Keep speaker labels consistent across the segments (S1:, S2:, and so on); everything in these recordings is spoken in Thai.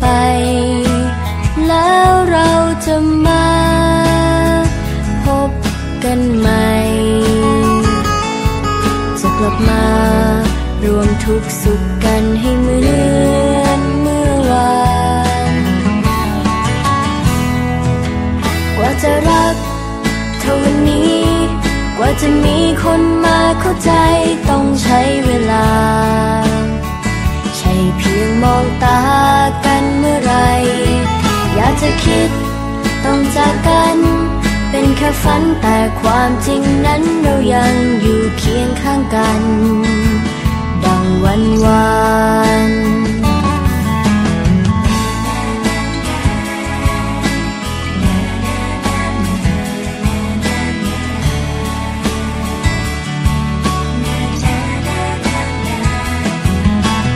S1: ไป แล้วเราจะมาพบกันใหม่ จะกลับมารวมทุกสุขกันให้เหมือนเมื่อวาน กว่าจะรักเท่าวันนี้ กว่าจะมีคนมาเข้าใจต้องใช้เวลา จะคิด ต้องจากกัน เป็นแค่ฝันแต่ความจริงนั้นเรายังอยู่เคียงข้างกัน ดังวันวาน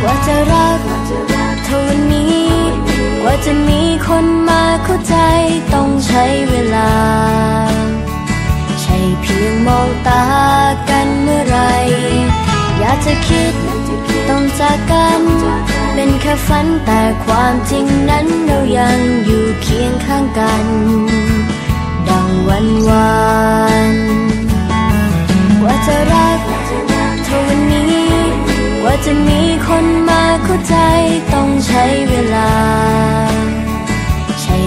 S1: กว่าจะรักเท่านี้กว่า จะมีคนมาเข้าใจต้องใช้เวลา ใช่เพียงมองตากันเมื่อไร อยากจะคิดต้องจากกัน เป็นแค่ฝันแต่ความจริงนั้นเรายังอยู่เคียงข้างกัน ดังวันวานกว่าจะรักเท่านี้ กว่าจะมีคนมาเข้าใจต้องใช้เวลา